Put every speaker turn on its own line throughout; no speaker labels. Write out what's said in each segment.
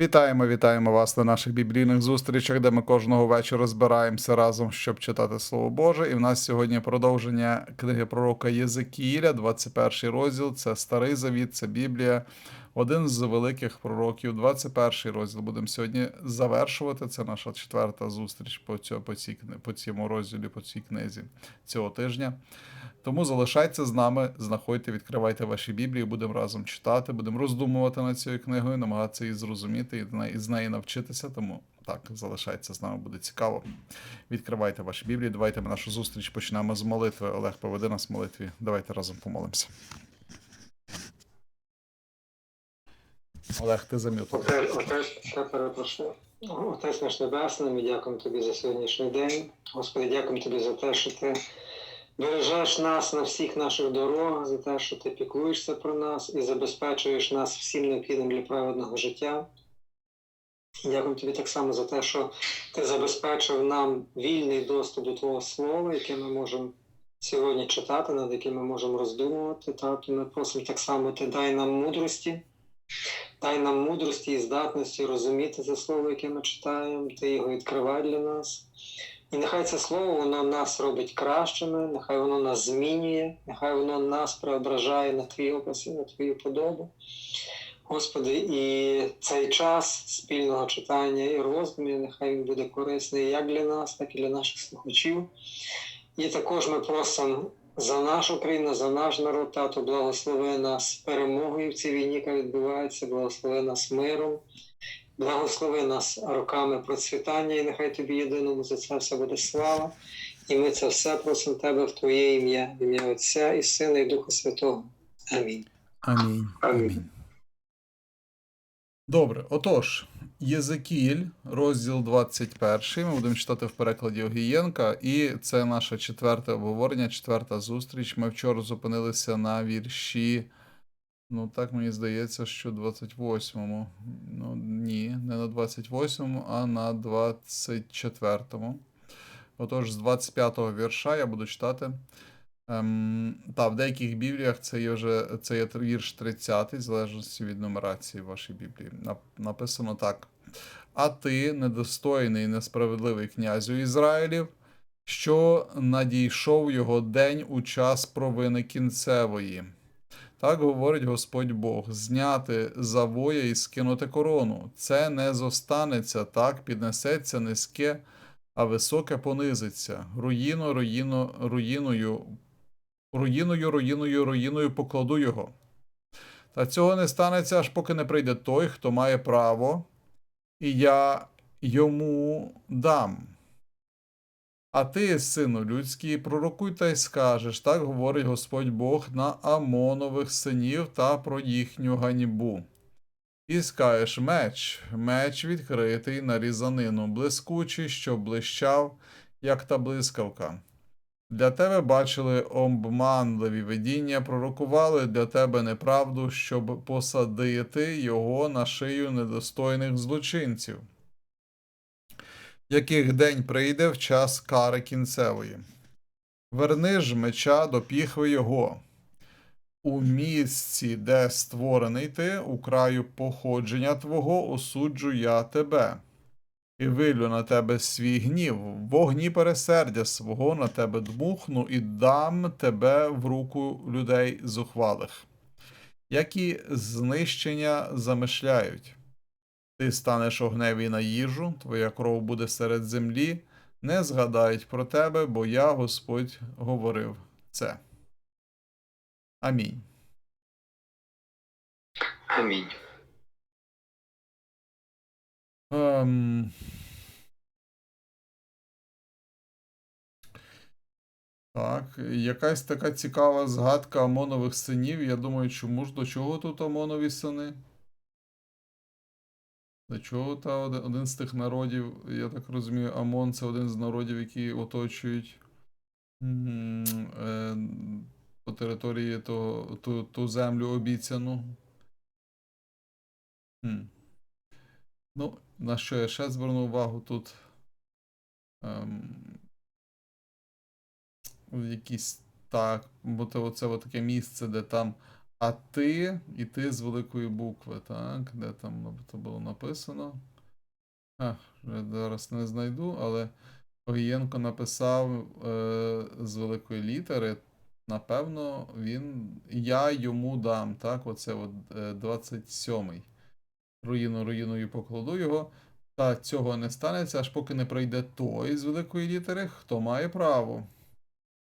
Вітаємо, вітаємо вас на наших біблійних зустрічах, де ми кожного вечора збираємося разом, щоб читати Слово Боже. І в нас сьогодні продовження книги пророка Єзекіїля, 21 розділ. Це Старий Завіт, це Біблія, один з великих пророків. 21 розділ будемо сьогодні завершувати. Це наша четверта зустріч по, цьому, по, цій, по цьому розділі, по цій книзі цього тижня. Тому залишайтеся з нами, знаходьте, відкривайте ваші Біблії, будемо разом читати, будемо роздумувати над цією книгою, намагатися її зрозуміти і з неї- навчитися. Тому так, залишайтеся з нами, буде цікаво. Відкривайте ваші Біблії. Давайте ми нашу зустріч почнемо з молитви. Олег поведе нас в молитві. Давайте разом помолимося. Олег, ти зам'ютив.
Отець, отець, перепрошую. Отець наш Небесний, ми дякуємо тобі за сьогоднішній день. Господи, дякуємо тобі за те, що ти бережеш нас на всіх наших дорогах, за те, що ти піклуєшся про нас і забезпечуєш нас всім необхідним для праведного життя. І Дякуємо тобі так само за те, що ти забезпечив нам вільний доступ до Твого Слова, яке ми можемо сьогодні читати, над яким ми можемо роздумувати. Так, і ми просимо так само, ти дай нам мудрості. Дай нам мудрості і здатності розуміти це слово, яке ми читаємо, ти його відкривай для нас. І нехай це слово воно нас робить кращими, нехай воно нас змінює, нехай воно нас преображає на твій образ і на твою подобу. Господи, і цей час спільного читання і роздумів, нехай він буде корисний як для нас, так і для наших слухачів. І також ми просимо за нашу країну, за наш народ, тато, благослови нас перемогою в цій війні, яка відбувається, благослови нас миром, благослови нас роками процвітання, і нехай тобі єдиному за це все буде слава. І ми це все просимо тебе в Твоє ім'я, в ім'я Отця і Сина, і Духа Святого. Амінь.
Амінь. Амінь. Добре, отож, Єзекіїль, розділ 21. Ми будемо читати в перекладі Огієнка, і це наше четверте обговорення, четверта зустріч. Ми вчора зупинилися на вірші. Ну, так мені здається, що 28-му. Ну, ні, не на 28-му, а на 24-му. Отож, з 25-го вірша я буду читати. Ем, та, в деяких бібліях це є вже це є вірш 30, в залежності від нумерації вашої біблії. Написано так: А ти, недостойний і несправедливий князю Ізраїлів, що надійшов його день у час провини кінцевої. Так говорить Господь Бог: зняти завоя і скинути корону. Це не зостанеться, так піднесеться низьке, а високе понизиться. Руїно, руїно, руїною руїною, руїною, руїною покладу його. Та цього не станеться, аж поки не прийде той, хто має право, і я йому дам. А ти, сину людський, пророкуй та й скажеш, так говорить Господь Бог на Амонових синів та про їхню ганьбу. І скажеш меч, меч відкритий на різанину, блискучий, що блищав, як та блискавка. Для тебе бачили обманливі видіння, пророкували для тебе неправду, щоб посадити його на шию недостойних злочинців, яких день прийде в час кари кінцевої. Верни ж меча до піхви його. У місці, де створений ти, у краю походження твого, осуджу я тебе і вилю на тебе свій гнів, вогні пересердя свого на тебе дмухну і дам тебе в руку людей зухвалих, які знищення замишляють. Ти станеш огневі на їжу, твоя кров буде серед землі, не згадають про тебе, бо я, Господь, говорив це. Амінь.
Амінь.
Ем... Так, якась така цікава згадка Амонових синів. Я думаю, чому ж до чого тут Амонові сини? До чого та один, з тих народів, я так розумію, Амон це один з народів, які оточують е, по території того, ту, ту землю обіцяну. Хм. Ну, на що я ще зверну увагу тут. Ем, якісь так, бо це оце таке місце, де там А ти, і ти з великої букви, так? Де там це було написано? А, зараз не знайду, але Огієнко написав е, з великої літери. Напевно, він. Я йому дам, так? Оце от е, 27-й. Руїну руїною покладу його. Та цього не станеться, аж поки не пройде той з великої літери, хто має право.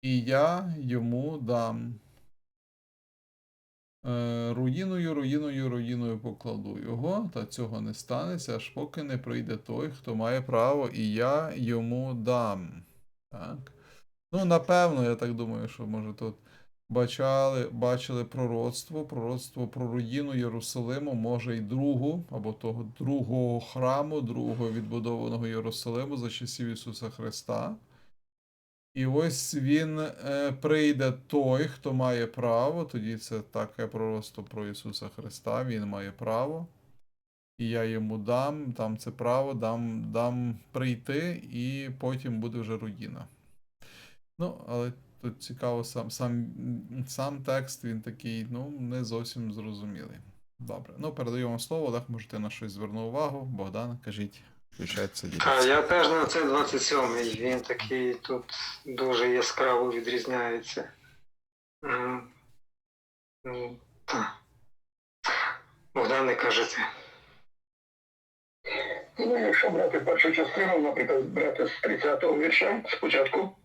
І я йому дам. Е, руїною, руїною, руїною покладу його, та цього не станеться, аж поки не прийде той, хто має право, і я йому дам. Так. Ну, напевно, я так думаю, що може тут бачали, бачили пророцтво, пророцтво про руїну Єрусалиму, може і другу, або того другого храму, другого відбудованого Єрусалиму за часів Ісуса Христа. І ось він е, прийде той, хто має право. Тоді це таке пророцтво про Ісуса Христа. Він має право. І я йому дам, дам це право, дам, дам прийти, і потім буде вже руїна. Ну, але тут цікаво, сам, сам, сам текст він такий, ну, не зовсім зрозумілий. Добре. Ну, передаю вам слово, Олег, можете на щось звернути увагу. Богдан, кажіть, включається
А я теж на це 27-й. Він такий тут дуже яскраво відрізняється. М, та. Богдане, кажете.
Ну, якщо брати першу частину, наприклад, брати з 30-го вірша спочатку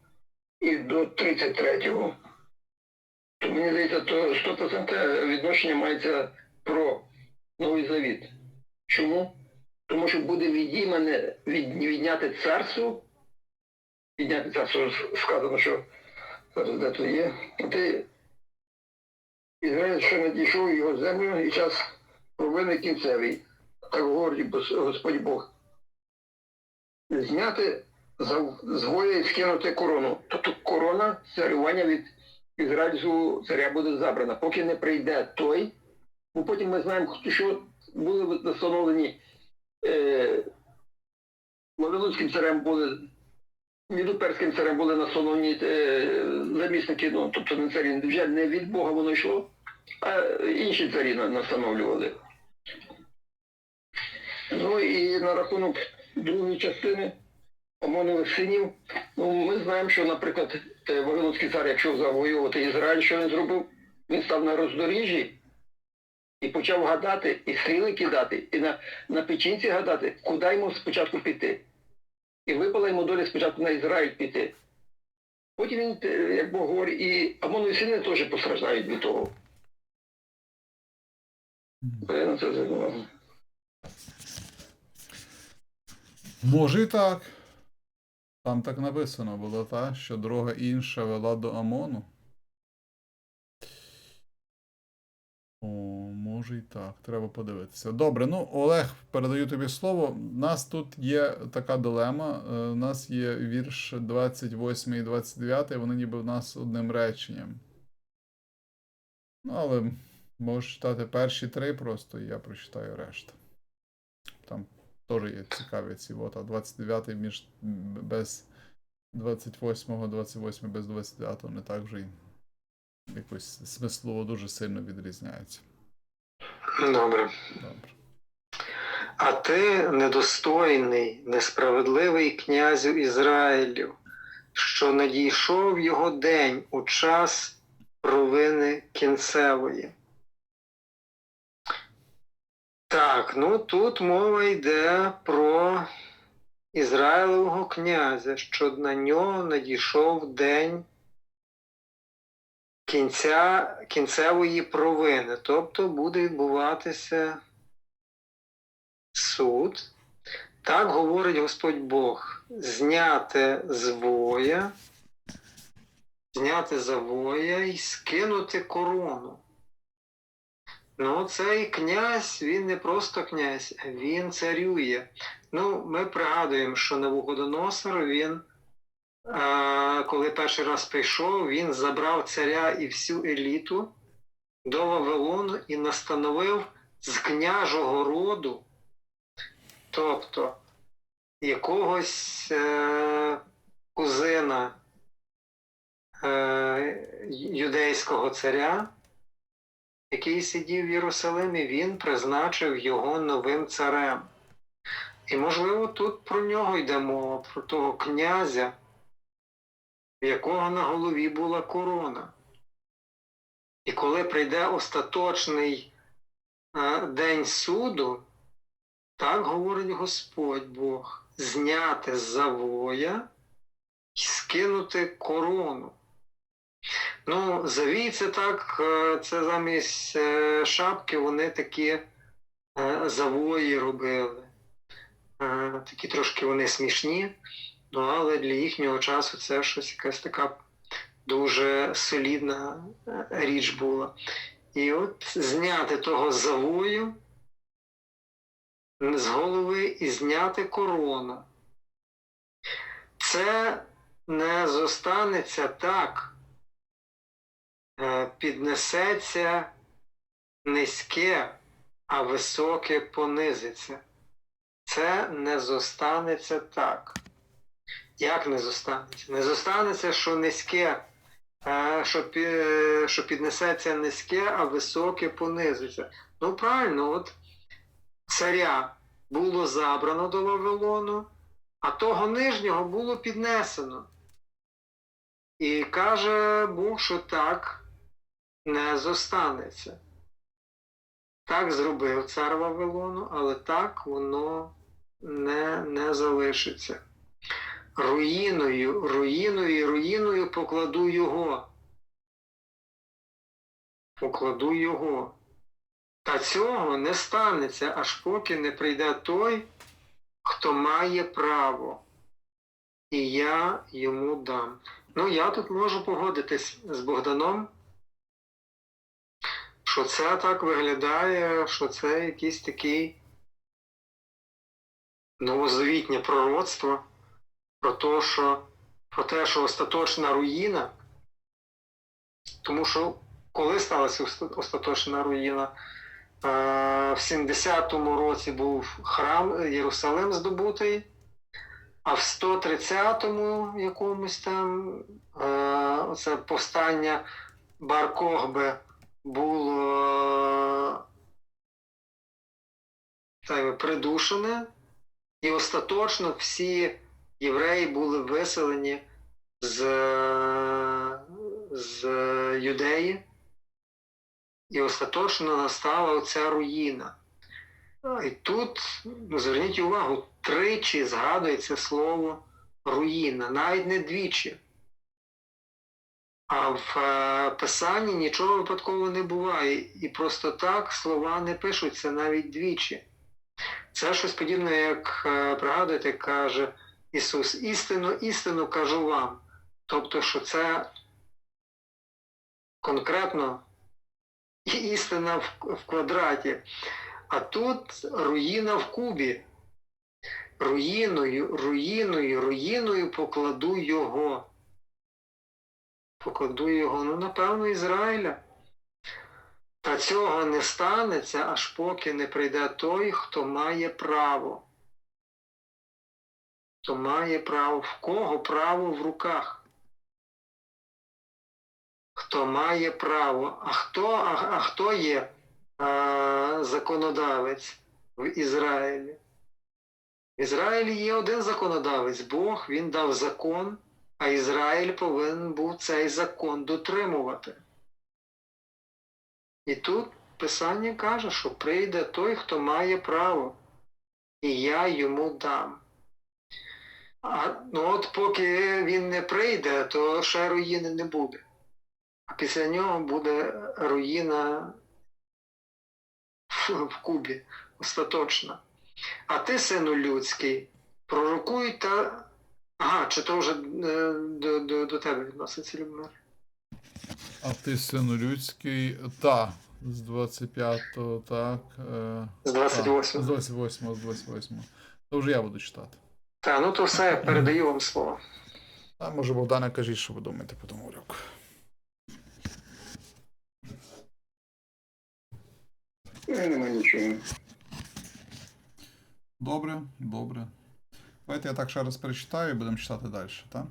і до 33-го, то мені здається, то 100% відношення мається про Новий Завіт. Чому? Тому що буде відіймане, від, відняти царство, відняти царство сказано, що зараз де то є. Ти Ізраїль ще надійшов його землю і час провини кінцевий так говорить Господь Бог. Зняти за- з воя і скинути корону. Тобто корона царювання від ізраїльського царя буде забрана, поки не прийде той. Бо потім ми знаємо, що були встановлені е, Вавилонським царем були, Мідоперським царем були настановлені е, замісники, ну тобто не царі, вже не від Бога воно йшло, а інші царі настановлювали. Ну і на рахунок другої частини Омонових синів, ну ми знаємо, що, наприклад, Вавилонський цар, якщо завоювати Ізраїль, що він зробив? Він став на роздоріжжі і почав гадати, і стріли кидати, і на, на печінці гадати, куди йому спочатку піти. І випала йому доля спочатку на Ізраїль піти. Потім він, е, як Бог говорить, і Амонові сини теж постраждають від того. Я на це звернув.
Може і так. Там так написано було, так, що дорога інша вела до Амону. О, може і так, треба подивитися. Добре, ну Олег, передаю тобі слово. У нас тут є така дилема. Е, У нас є вірш 28 і 29, вони ніби в нас одним реченням. Ну, але можеш читати перші три просто, і я прочитаю решту. Там теж є цікаві ці от, а 29 між без 28, 28 без 29 не так вже й якось смислово дуже сильно відрізняється.
Добре.
Добре.
А ти недостойний, несправедливий князю Ізраїлю, що надійшов його день у час провини кінцевої. Так, ну тут мова йде про Ізраїлевого князя, що на нього надійшов день кінця, кінцевої провини, тобто буде відбуватися суд. Так говорить Господь Бог, зняти з воя, зняти за воя і скинути корону. Ну, цей князь, він не просто князь, він царює. Ну, ми пригадуємо, що Навуходоносор, він, е, коли перший раз прийшов, він забрав царя і всю еліту до Вавилону і настановив з княжого роду, тобто якогось е, кузина е, юдейського царя, який сидів в Єрусалимі, він призначив його новим царем. І, можливо, тут про нього йде мова, про того князя, в якого на голові була корона. І коли прийде остаточний е, день суду, так говорить Господь Бог, зняти з завоя і скинути корону. Ну, завій це так, е, це замість е, шапки вони такі е, завої робили. Такі трошки вони смішні, ну але для їхнього часу це щось якась така дуже солідна річ була. І от зняти того завою з голови і зняти корону. Це не зостанеться так, піднесеться низьке, а високе понизиться. Це не зостанеться так. Як не зостанеться? Не зостанеться, що низьке, е, що, що піднесеться низьке, а високе понизиться. Ну правильно, от царя було забрано до Вавилону, а того нижнього було піднесено. І каже Бог, що так не зостанеться. Так зробив цар Вавилону, але так воно не, не залишиться. Руїною, руїною руїною покладу його. Покладу його. Та цього не станеться, аж поки не прийде той, хто має право. І я йому дам. Ну, я тут можу погодитись з Богданом, що це так виглядає, що це якийсь такий новозавітнє пророцтво про те, що, про те, що остаточна руїна, тому що коли сталася остаточна руїна? В 70-му році був храм Єрусалим здобутий, а в 130-му якомусь там е, оце повстання Бар Кохбе було так, придушене, і остаточно всі євреї були виселені з, з Юдеї, і остаточно настала оця руїна. І тут, ну, зверніть увагу, тричі згадується слово руїна, навіть не двічі. А в е, писанні нічого випадково не буває. І просто так слова не пишуться навіть двічі. Це щось подібне, як е, пригадуєте, каже Ісус, істину, істину кажу вам. Тобто, що це конкретно істина в, в квадраті. А тут руїна в кубі. Руїною, руїною, руїною покладу його. Покладу його, ну, напевно, Ізраїля. Та цього не станеться, аж поки не прийде той, хто має право. Хто має право, в кого право в руках? Хто має право? А хто, а, а хто є а, законодавець в Ізраїлі? В Ізраїлі є один законодавець, Бог, він дав закон, а Ізраїль повинен був цей закон дотримувати. І тут Писання каже, що прийде той, хто має право, і я йому дам. А, ну от поки він не прийде, то ще руїни не буде. А після нього буде руїна в, Кубі остаточна. А ти, сину людський, пророкуй та. Ага, чи то вже е, до, до, до тебе відноситься Любомир?
А ти, сину людський, та, з 25-го, так. Е,
З
та,
28.
З 28-го, з 28-го. То вже я буду читати.
Так, ну то все, передаю вам слово.
А може, Богдане, кажіть, що ви думаєте по тому уроку.
Ну, нема нічого.
Добре, добре. Давайте я так ще раз перечитаю і будемо читати далі. Так?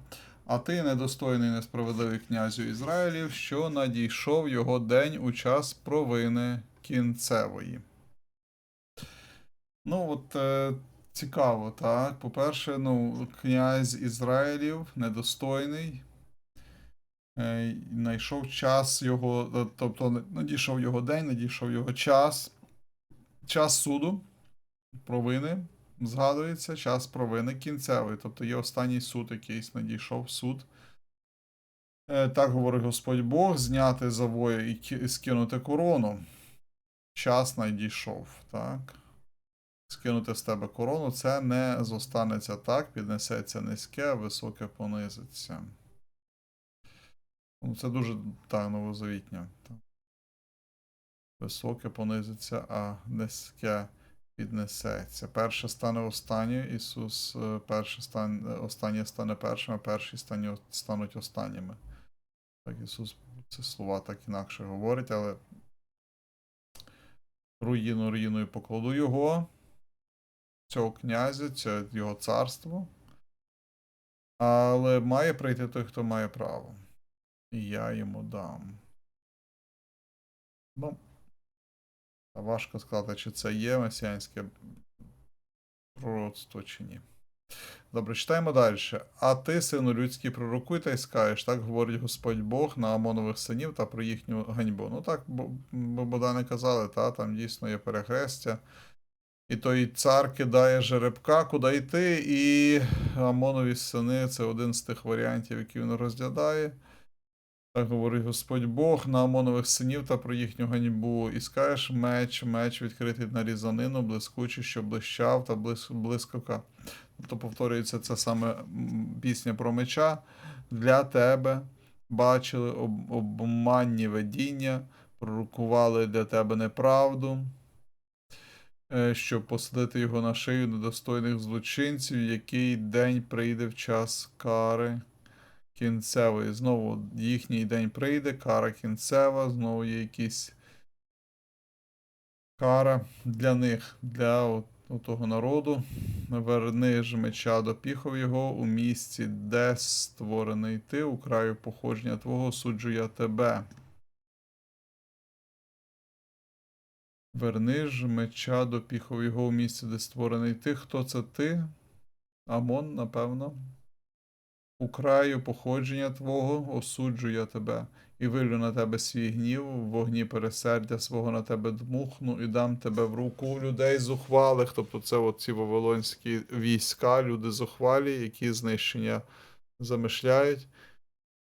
А ти, недостойний несправедливий князю Ізраїлів, що надійшов його день у час провини кінцевої. Ну, от е, цікаво, так. По-перше, ну, князь Ізраїлів недостойний. Е, Найшов час його, е, тобто надійшов його день, надійшов його час. Час суду, провини, згадується, час провини кінцевий. Тобто є останній суд, якийсь надійшов суд. Е, Так говорить Господь Бог, зняти завоє і скинути корону. Час надійшов, так. Скинути з тебе корону, це не зостанеться так, піднесеться низьке, високе понизиться. Ну, це дуже так, новозавітнє. Так. Високе понизиться, а низьке піднесеться. Перше стане останнє, Ісус е, перше стане, останнє стане першим, а перші стані- стануть останніми. Так, Ісус ці слова так інакше говорить, але руїну руїною покладу його, цього князя, це його царство. Але має прийти той, хто має право. І я йому дам. Ну, важко сказати, чи це є месіанське пророцтво чи ні. Добре, читаємо далі. А ти, сину людський, пророкуй та й скажеш, так говорить Господь Бог на Амонових синів та про їхню ганьбу. Ну так, бо, бо Богдани казали, та, там дійсно є перехрестя. І той цар кидає жеребка, куди йти, і Амонові сини це один з тих варіантів, які він розглядає. Так говорить Господь Бог на Амонових синів та про їхню ганьбу. І скажеш меч, меч відкритий на різанину, блискучий, що блищав та блис, блискавка. Тобто повторюється це саме пісня про меча. Для тебе бачили об, обманні видіння, пророкували для тебе неправду, е, щоб посадити його на шию недостойних злочинців, який день прийде в час кари кінцевої. Знову їхній день прийде, кара кінцева, знову є якісь кара для них, для от, от того народу. Верни ж меча до піхов його у місці, де створений ти, у краю походження твого, суджу я тебе. Верни ж меча до піхов його у місці, де створений ти. Хто це ти? Амон, напевно. У краю походження твого осуджу я тебе, і вилю на тебе свій гнів, в вогні пересердя свого на тебе дмухну, і дам тебе в руку людей зухвалих. Тобто це ці вавилонські війська, люди зухвалі, які знищення замишляють.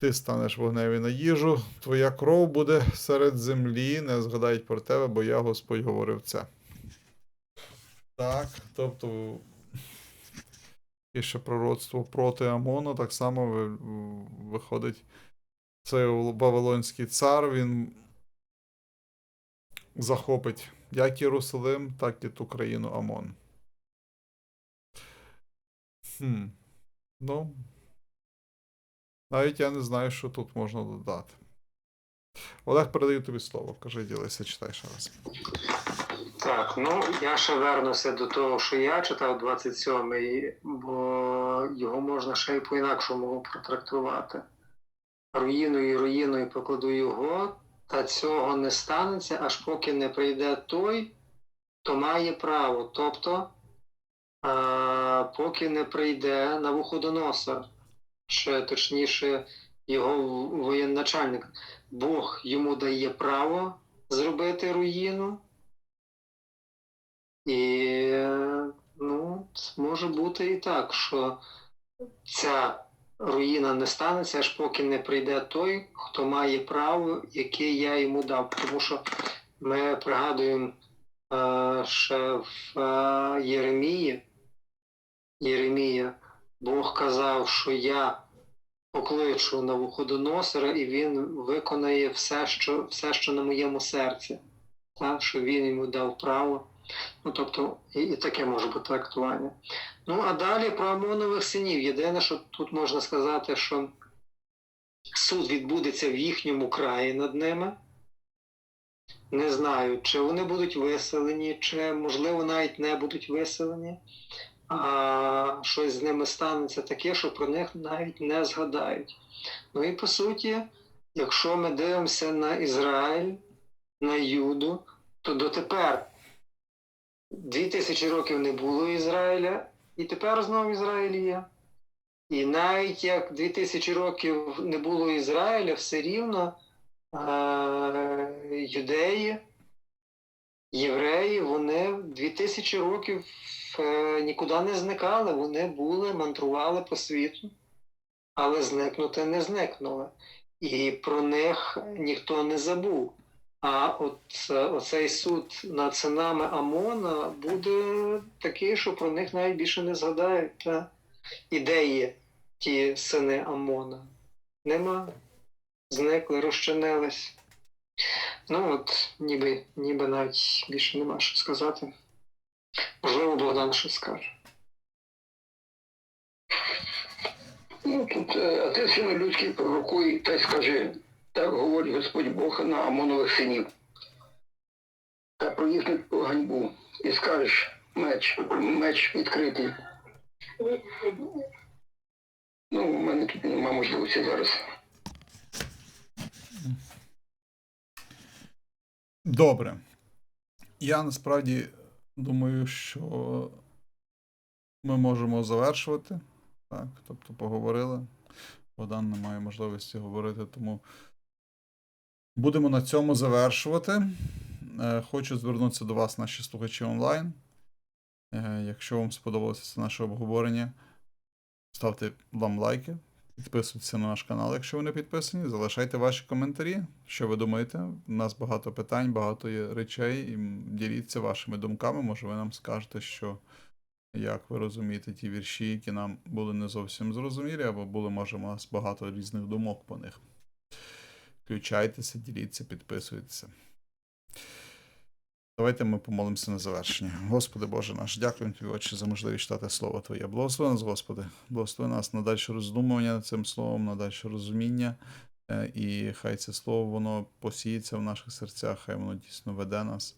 Ти станеш вогневі на їжу, твоя кров буде серед землі, не згадають про тебе, бо я Господь говорив це. Так, тобто і ще пророцтво проти Амону, так само виходить цей Вавилонський цар, він захопить як Єрусалим, так і ту країну Амон. Хм. Ну, навіть я не знаю, що тут можна додати. Олег, передаю тобі слово. Кажи, ділися, читай ще раз.
Так, ну я ще вернуся до того, що я читав 27-й, бо його можна ще й по-інакшому протрактувати. Руїною руїною покладу його, та цього не станеться, аж поки не прийде той, хто має право. Тобто, а, поки не прийде на Навуходоносор, чи точніше його воєначальник. Бог йому дає право зробити руїну. І ну, може бути і так, що ця руїна не станеться, аж поки не прийде той, хто має право, яке я йому дав. Тому що ми пригадуємо е, ще в е, Єремії, Єремія, Бог казав, що я покличу на Вуходоносора, і він виконає все, що, все, що на моєму серці. Так, що він йому дав право. Ну, тобто, і, і таке може бути трактування. Ну, а далі про Амонових синів. Єдине, що тут можна сказати, що суд відбудеться в їхньому краї над ними. Не знаю, чи вони будуть виселені, чи, можливо, навіть не будуть виселені. а щось з ними станеться таке, що про них навіть не згадають. Ну і по суті, якщо ми дивимося на Ізраїль, на Юду, то дотепер дві тисячі років не було Ізраїля, і тепер знову Ізраїль є. І навіть як дві тисячі років не було Ізраїля, все рівно е- юдеї, євреї, вони дві тисячі років е- нікуди не зникали, вони були, мандрували по світу, але зникнути не зникнули. І про них ніхто не забув. А от е, оцей суд над синами Амона буде такий, що про них навіть більше не згадають. Та? Ідеї ті сини Амона. Нема. Зникли, розчинились. Ну от, ніби, ніби навіть більше нема що сказати. Можливо, Богдан щось скаже.
Ну, тут е, сину людський пророкуй та й скажи, так говорить Господь Бог на Амонових синів. Та про їхню ганьбу. І скажеш меч, меч відкритий. Ну, у мене тут немає можливості зараз.
Добре. Я насправді думаю, що ми можемо завершувати. Так, тобто поговорили. Богдан не має можливості говорити, тому будемо на цьому завершувати. Е, Хочу звернутися до вас, наші слухачі онлайн. Е, Якщо вам сподобалося це наше обговорення, ставте вам лайки, підписуйтесь на наш канал, якщо ви не підписані, залишайте ваші коментарі. Що ви думаєте? У нас багато питань, багато є речей. І діліться вашими думками. Може, ви нам скажете, що як ви розумієте ті вірші, які нам були не зовсім зрозумілі, або були, може, у нас багато різних думок по них. Включайтеся, діліться, підписуйтеся. Давайте ми помолимося на завершення. Господи Боже наш, дякуємо Тобі, Отче, за можливість читати Слово Твоє. Благослови нас, Господи, благослови нас на дальше роздумування над цим словом, на дальше розуміння. Е, І хай це слово воно посіється в наших серцях, хай воно дійсно веде нас,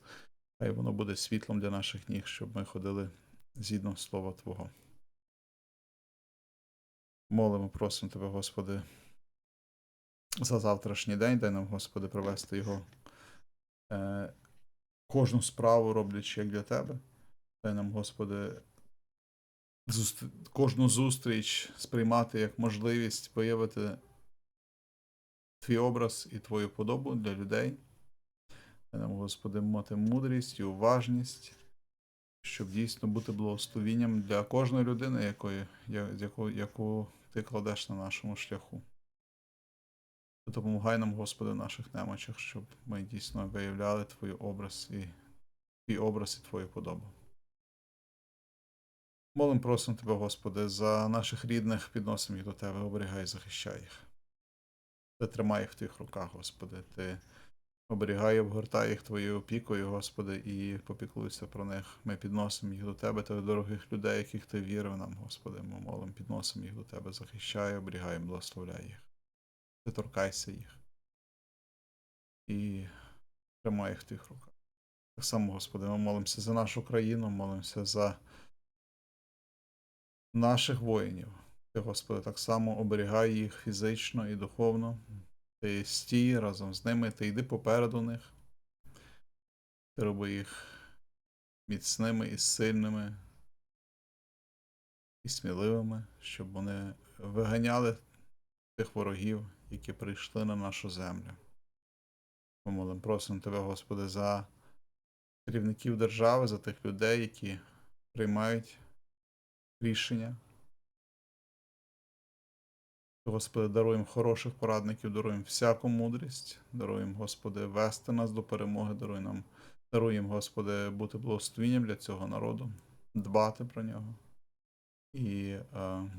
хай воно буде світлом для наших ніг, щоб ми ходили згідно Слова Твого. Молимо, просимо Тебе, Господи, за завтрашній день, дай нам, Господи, провести його. Е, кожну справу роблячи як для Тебе. Дай нам, Господи, зустр... кожну зустріч сприймати як можливість виявити твій образ і твою подобу для людей. Дай нам, Господи, мати мудрість і уважність, щоб дійсно бути благословінням для кожної людини, якої, я- яку, яку ти кладеш на нашому шляху. Допомагай нам, Господи, в наших немочах, щоб ми дійсно виявляли Твій образ і твій образ і Твою подобу. Молим просимо Тебе, Господи, за наших рідних, підносимо їх до Тебе, оберігай захищай їх. Ти тримай їх в Твоїх руках, Господи. Ти оберігай обгортай їх Твоєю опікою, Господи, і попіклуйся про них. Ми підносимо їх до Тебе, Тебе дорогих людей, яких Ти вірив нам, Господи. Ми молимо, підносимо їх до Тебе, захищай, оберігай, благословляй їх. Ти торкайся їх. І тримай їх в Твоїх руках. Так само, Господи, ми молимося за нашу країну, молимося за наших воїнів. Ти, Господи, так само оберігай їх фізично і духовно. Ти стій разом з ними, ти йди попереду них. Ти роби їх міцними і сильними і сміливими, щоб вони виганяли тих ворогів, які прийшли на нашу землю. Ми молимо, просимо Тебе, Господи, за керівників держави, за тих людей, які приймають рішення. Господи, даруємо хороших порадників, даруємо всяку мудрість, даруємо, Господи, вести нас до перемоги, даруй нам, даруємо, Господи, бути благословенням для цього народу, дбати про нього і е,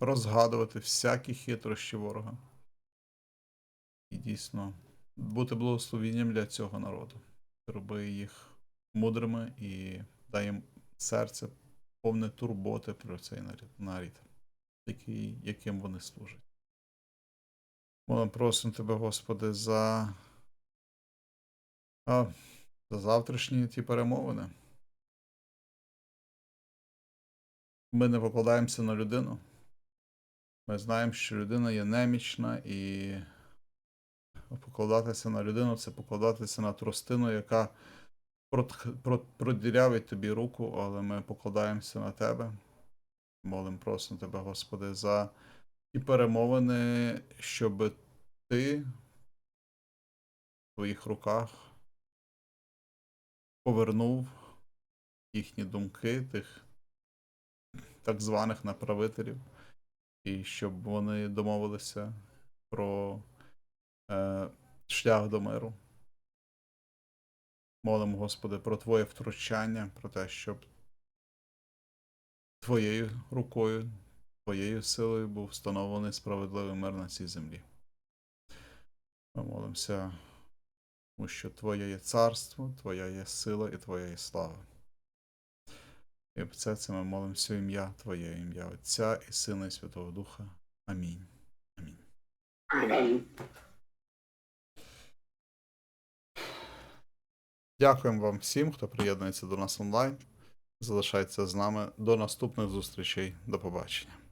розгадувати всякі хитрощі ворога. І дійсно бути благословенням для цього народу. Роби їх мудрими і дай їм серце повне турботи про цей нарід, який, яким вони служать. Молим просимо Тебе, Господи, за, а, за завтрашні ті перемовини. Ми не покладаємося на людину. Ми знаємо, що людина є немічна, і покладатися на людину це покладатися на тростину, яка продірявить тобі руку, але ми покладаємося на тебе. Молим просимо тебе, Господи, за ті перемовини, щоб ти в твоїх руках повернув їхні думки, тих так званих направителів, і щоб вони домовилися про е, шлях до миру. Молимо, Господи, про Твоє втручання, про те, щоб Твоєю рукою, Твоєю силою був встановлений справедливий мир на цій землі. Ми молимося, тому що Твоє є царство, Твоя є сила і Твоя є слава. І об це це ми молимося ім'я Твоє, ім'я Отця і Сина і Святого Духа. Амінь. Амінь.
Амінь.
Дякуємо вам всім, хто приєднується до нас онлайн. Залишайтеся з нами. До наступних зустрічей. До побачення.